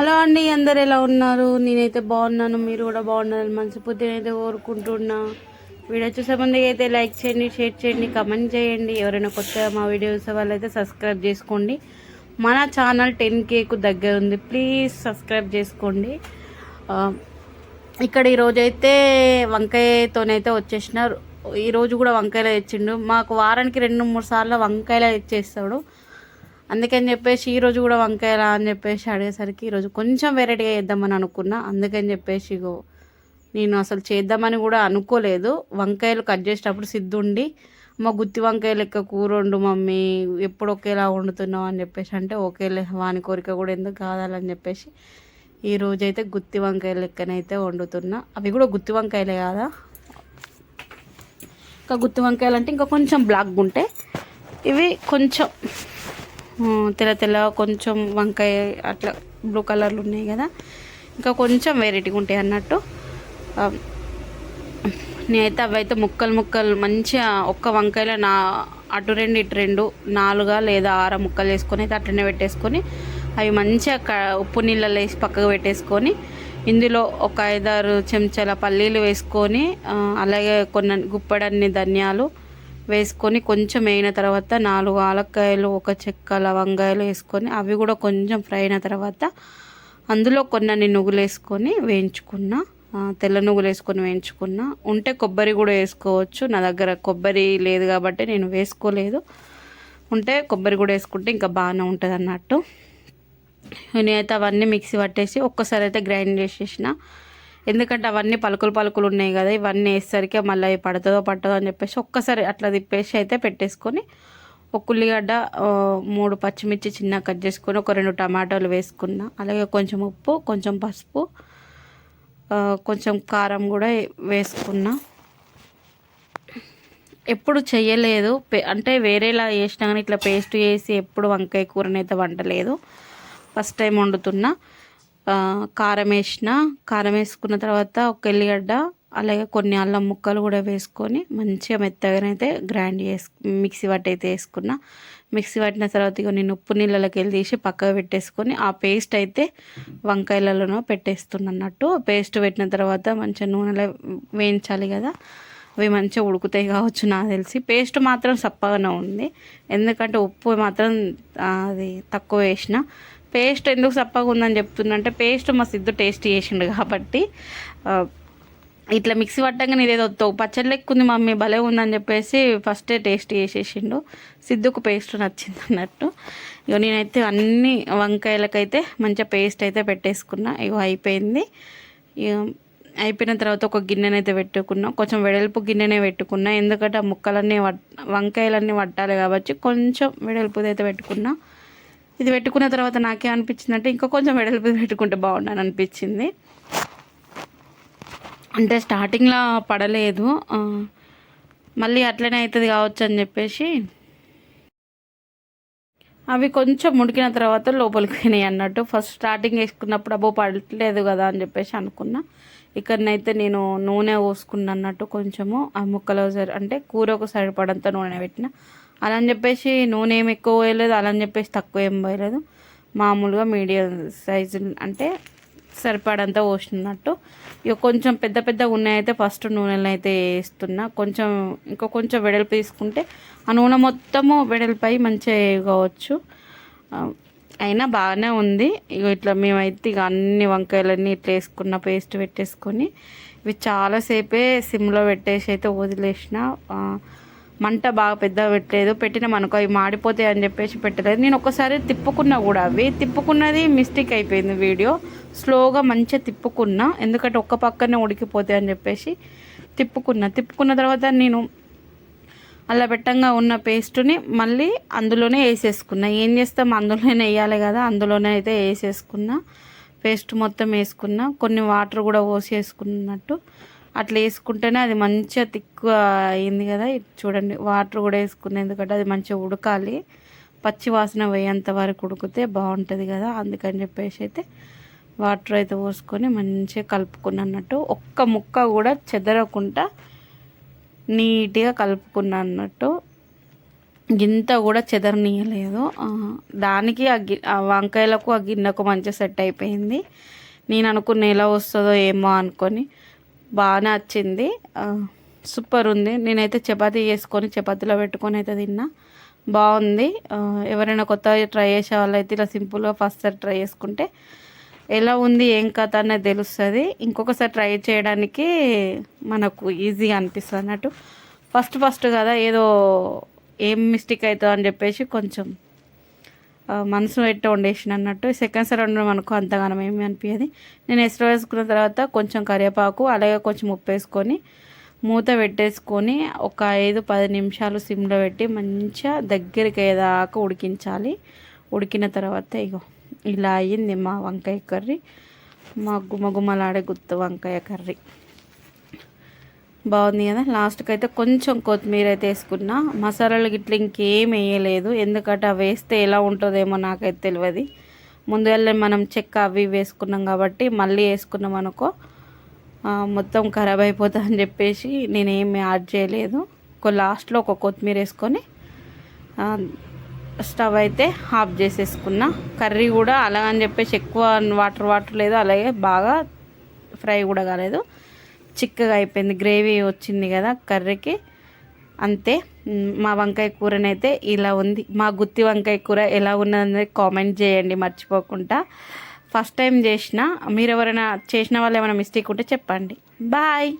Hello అండి అందరు ఎలా ఉన్నారు? నేనైతే బాగున్నాను మీరు కూడా బాగున్నారు మనస్ఫూర్తి అయితే కోరుకుంటున్నా. వీడియో చూసే ముందుగా అయితే లైక్ చేయండి షేర్ చేయండి కమెంట్ చేయండి. ఎవరైనా కొత్తగా మా వీడియో చూసే సబ్స్క్రైబ్ చేసుకోండి. మన ఛానల్ టెన్ కేకు దగ్గర ఉంది ప్లీజ్ సబ్స్క్రైబ్ చేసుకోండి. ఇక్కడ ఈరోజైతే వంకాయతోనైతే వచ్చేసిన ఈరోజు కూడా వంకాయలు తెచ్చిండు. మాకు వారానికి రెండు మూడు సార్లు వంకాయలు తెచ్చేస్తాడు. అందుకని చెప్పేసి ఈరోజు కూడా వంకాయలా అని చెప్పేసి అడిగేసరికి ఈరోజు కొంచెం వెరైటీగా చేద్దామని అనుకున్నా. అందుకని చెప్పేసి ఇగో నేను అసలు చేద్దామని కూడా అనుకోలేదు. వంకాయలు కట్ చేసేటప్పుడు సిద్ధుండి మా గుత్తి వంకాయ లెక్క కూర వండు మమ్మీ ఎప్పుడు ఒకేలా వండుతున్నావు? అని చెప్పేసి అంటే ఒకేలే వాని కోరిక కూడా ఎందుకు కాదాలని చెప్పేసి ఈ రోజైతే గుత్తి వంకాయ లెక్కనైతే వండుతున్నా. అవి కూడా గుత్తి వంకాయలే కాదా? ఇంకా గుత్తి వంకాయలు అంటే ఇంకా కొంచెం బ్లాక్గా ఉంటాయి ఇవి కొంచెం తెల్ల తెల్ల కొంచెం వంకాయ అట్లా బ్లూ కలర్లు ఉన్నాయి కదా. ఇంకా కొంచెం వెరైటీగా ఉంటాయి అన్నట్టు. నేనైతే అవైతే ముక్కలు ముక్కలు మంచిగా ఒక్క వంకాయలో నా అటు రెండు ఇటు రెండు నాలుగా లేదా ఆరు ముక్కలు వేసుకొని అయితే అట్లనే పెట్టేసుకొని అవి మంచిగా క- ఉప్పు నీళ్ళలో వేసి పక్కకు పెట్టేసుకొని ఇందులో ఒక ఐదారు చెంచాల పల్లీలు వేసుకొని అలాగే కొన్ని గుప్పడన్ని ధనియాలు వేసుకొని కొంచెం వేయిన తర్వాత నాలుగు ఆలక్కాయలు ఒక చెక్క లవంగాయలు వేసుకొని అవి కూడా కొంచెం ఫ్రై అయిన తర్వాత అందులో కొన్ని నువ్వులు వేసుకొని వేయించుకున్న తెల్ల నువ్వులు వేసుకొని వేయించుకున్న. ఉంటే కొబ్బరి కూడా వేసుకోవచ్చు. నా దగ్గర కొబ్బరి లేదు కాబట్టి నేను వేసుకోలేదు. ఉంటే కొబ్బరి కూడా వేసుకుంటే ఇంకా బాగానే ఉంటుంది అన్నట్టు. నేనైతే అవన్నీ మిక్సీ పట్టేసి ఒక్కసారి అయితే గ్రైండ్ చేసేసిన. ఎందుకంటే అవన్నీ పలుకులు పలుకులు ఉన్నాయి కదా ఇవన్నీ వేసేసరికి మళ్ళీ పడుతుందో పట్టదో అని చెప్పేసి ఒక్కసారి అట్లా తిప్పేసి అయితే పెట్టేసుకొని ఒక ఉల్లిగడ్డ మూడు పచ్చిమిర్చి చిన్న కట్ చేసుకొని ఒక రెండు టమాటాలు వేసుకున్నా. అలాగే కొంచెం ఉప్పు కొంచెం పసుపు కొంచెం కారం కూడా వేసుకున్నా. ఎప్పుడు చేయలేదు అంటే వేరేలా చేసినా కానీ ఇట్లా పేస్ట్ చేసి ఎప్పుడు వంకాయ కూరనైతే వండలేదు. First time వండుతున్నా. కారం వేసిన కారం వేసుకున్న తర్వాత ఒక ఎల్లిగడ్డ అలాగే కొన్ని అల్లం ముక్కలు కూడా వేసుకొని మంచిగా మెత్తగానైతే గ్రైండ్ చేసు మిక్సీ పట్టి అయితే వేసుకున్న. మిక్సీ పట్టిన తర్వాత ఇక నేను ఉప్పు నీళ్ళలోకి వెళ్ళి తీసి పక్కకు పెట్టేసుకొని ఆ పేస్ట్ అయితే వంకాయలలోనో పెట్టేస్తున్నట్టు పేస్ట్ పెట్టిన తర్వాత మంచిగా నూనెలో వేయించాలి కదా అవి మంచిగా ఉడుకుతాయి కావచ్చు నాకు తెలిసి. పేస్ట్ మాత్రం సప్పగానే ఉంది. ఎందుకంటే ఉప్పు మాత్రం అది తక్కువ వేసిన. పేస్ట్ ఎందుకు సప్పగా ఉందని చెప్తుందంటే అంటే పేస్ట్ మా సిద్ధు టేస్ట్ చేసిండు కాబట్టి ఇట్లా మిక్సీ పట్టంగానే ఇదేదో తో- పచ్చడి లెక్క ఉంది మమ్మీ భలే ఉందని చెప్పేసి ఫస్టే టేస్ట్ చేసేసిండు. సిద్ధుకు పేస్ట్ నచ్చింది అన్నట్టు. ఇక నేనైతే అన్ని వంకాయలకైతే మంచిగా పేస్ట్ అయితే పెట్టేసుకున్నా. ఇగో అయిపోయింది. ఇక అయిపోయిన తర్వాత ఒక గిన్నెనైతే పెట్టుకున్నా. కొంచెం వెడల్పు గిన్నెనే పెట్టుకున్నా. ఎందుకంటే ఆ ముక్కలన్నీ వంకాయలన్నీ వట్టాలి కాబట్టి కొంచెం వెడల్పుది అయితే పెట్టుకున్నా. ఇది పెట్టుకున్న తర్వాత నాకే అనిపించింది అంటే ఇంకా కొంచెం వెడల్పు పెట్టుకుంటే బాగుండని అనిపించింది. అంటే స్టార్టింగ్లో పడలేదు. మళ్ళీ అట్లనే అవుతుంది కావచ్చు అని చెప్పేసి అవి కొంచెం ముడికిన తర్వాత లోపలికి పోయినాయి అన్నట్టు. ఫస్ట్ స్టార్టింగ్ వేసుకున్నప్పుడు అబ్బో పడట్లేదు కదా అని చెప్పేసి అనుకున్నా. ఇక్కడనైతే నేను నూనె పోసుకున్నా అన్నట్టు కొంచెము ఆ ముక్కలో సరి అంటే కూరకు సరిపడంత నూనె పెట్టిన. అలా అని చెప్పేసి నూనె ఏమి ఎక్కువ పోయలేదు అలా అని చెప్పేసి తక్కువ ఏం పోయలేదు. మామూలుగా మీడియం సైజు అంటే సరిపడంతా పోసినట్టు ఇక కొంచెం పెద్ద పెద్ద ఉన్నాయైతే ఫస్ట్ నూనెలు అయితే వేస్తున్నా. కొంచెం ఇంకా కొంచెం వెడల్పు తీసుకుంటే ఆ నూనె మొత్తము వెడల్పై మంచిగా కావచ్చు అయినా బాగానే ఉంది. ఇక ఇట్లా మేమైతే ఇక అన్ని వంకాయలన్నీ ఇట్లా వేసుకున్న పేస్ట్ పెట్టేసుకొని ఇవి చాలాసేపే సిమ్లో పెట్టేసి అయితే వదిలేసిన. మంట బాగా పెద్దగా పెట్టలేదు. పెట్టినాం అనుకో అవి మాడిపోతాయి అని చెప్పేసి పెట్టలేదు. నేను ఒకసారి తిప్పుకున్నా కూడా అవి తిప్పుకున్నది మిస్టేక్ అయిపోయింది వీడియో. స్లోగా మంచిగా తిప్పుకున్నా ఎందుకంటే ఒక్క పక్కనే ఉడికిపోతాయి అని చెప్పేసి తిప్పుకున్నా. తిప్పుకున్న తర్వాత నేను అలా పెట్టంగా ఉన్న పేస్ట్ని మళ్ళీ అందులోనే వేసేసుకున్నా. ఏం చేస్తాం? అందులోనే వేయాలి కదా అందులోనే అయితే వేసేసుకున్నా. పేస్ట్ మొత్తం వేసుకున్నా. కొన్ని వాటర్ కూడా పోసి వేసుకున్నట్టు అట్లా వేసుకుంటేనే అది మంచిగా తిక్కువ అయింది కదా. చూడండి వాటర్ కూడా వేసుకున్నా ఎందుకంటే అది మంచిగా ఉడకాలి. పచ్చి వాసన వేయేంత వరకు ఉడికితే బాగుంటుంది కదా. అందుకని చెప్పేసి అయితే వాటర్ అయితే పోసుకొని మంచిగా కలుపుకున్నా అన్నట్టు. ఒక్క ముక్క కూడా చెదరకుండా నీట్గా కలుపుకున్నా అన్నట్టు. గింత కూడా చెదరనీయలేదు. దానికి ఆ ఆ వంకాయలకు ఆ గిన్నెకు మంచిగా సెట్ అయిపోయింది. నేను అనుకున్న ఎలా వస్తుందో ఏమో అనుకొని బాగా నచ్చింది సూపర్ ఉంది. నేనైతే చపాతీ చేసుకొని చపాతీలో పెట్టుకొని అయితే తిన్నా. బాగుంది. ఎవరైనా కొత్తగా ట్రై చేసే వాళ్ళైతే ఇలా సింపుల్గా ఫస్ట్ సార్ ట్రై చేసుకుంటే ఎలా ఉంది ఏం కథ అనేది తెలుస్తుంది. ఇంకొకసారి ట్రై చేయడానికి మనకు ఈజీగా అనిపిస్తుంది అన్నట్టు. ఫస్ట్ ఫస్ట్ కదా ఏదో ఏం మిస్టేక్ అవుతుందో అని చెప్పేసి కొంచెం మనసు పెట్టి వండేసిన అన్నట్టు సెకండ్ సార్ వండడం అనుకో అంతగానం ఏమి అనిపించేది నేను ఎసురు వేసుకున్న తర్వాత కొంచెం కరివేపాకు అలాగే కొంచెం ఉప్పు వేసుకొని మూత పెట్టేసుకొని ఒక ఐదు పది నిమిషాలు సిమ్లో పెట్టి మంచిగా దగ్గరికి అయ్యేదాకా ఉడికించాలి. ఉడికిన తర్వాత ఇగో ఇలా అయ్యింది మా వంకాయ కర్రీ. మా గుమ్మ గుమ్మలాడే గుత్త వంకాయ కర్రీ. బాగుంది కదా. లాస్ట్కి అయితే కొంచెం కొత్తిమీర అయితే వేసుకున్నా. మసాలాలు గిట్ల ఇంకేం వేయలేదు. ఎందుకంటే అవి వేస్తే ఎలా ఉంటుందేమో నాకైతే తెలియదు ముందుగా మనం చెక్క అవి ఇవి వేసుకున్నాం కాబట్టి మళ్ళీ వేసుకున్నాం అనుకో మొత్తం ఖరాబ్ అయిపోతుంది అని చెప్పేసి నేనేమి యాడ్ చేయలేదు. ఒక లాస్ట్లో ఒక కొత్తిమీర వేసుకొని స్టవ్ అయితే ఆఫ్ చేసేసుకున్నా. కర్రీ కూడా అలాగని చెప్పేసి ఎక్కువ వాటర్ వాటర్ లేదు. అలాగే బాగా ఫ్రై కూడా కాలేదు. చిక్కగా అయిపోయింది. గ్రేవీ వచ్చింది కదా కర్రీకి. అంతే. మా వంకాయ కూరనైతే ఇలా ఉంది. మా గుత్తి వంకాయ కూర ఎలా ఉన్నదనేది కామెంట్ చేయండి మర్చిపోకుండా. ఫస్ట్ టైం చేసిన మీరు ఎవరైనా చేసిన వాళ్ళు ఏమైనా మిస్టేక్ ఉంటే చెప్పండి. బాయ్.